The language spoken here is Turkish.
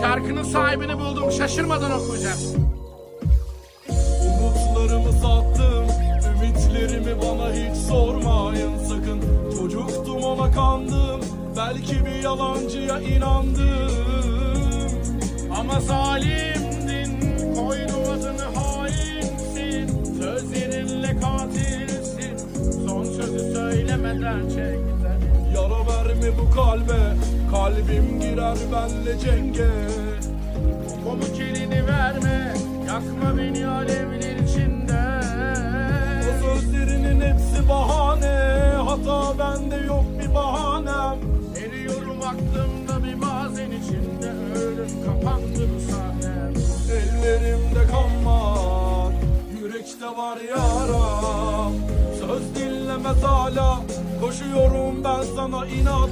Şarkının sahibini buldum. Şaşırmadan okuyacağız. Umutlarımı sattım Ümitlerimi bana hiç sormayın sakın Çocuktum ona kandım Belki bir yalancıya inandım Ama zalimdin. Koydum adını hainsin. Sözlerinle katilsin. Son sözü söylemeden çektin. Verme bu kalbe Kalbim girer benle cenge Komik elini verme. Yakma beni alevler içinde. O sözlerinin hepsi bahane Hata bende yok bir bahanem Eriyorum aklımda bir bazen içinde. Ölüm kapandı bu sahnem. Ellerimde kan var Yürekte var yara Söz dinlemez hala Koşuyorum ben sana inatla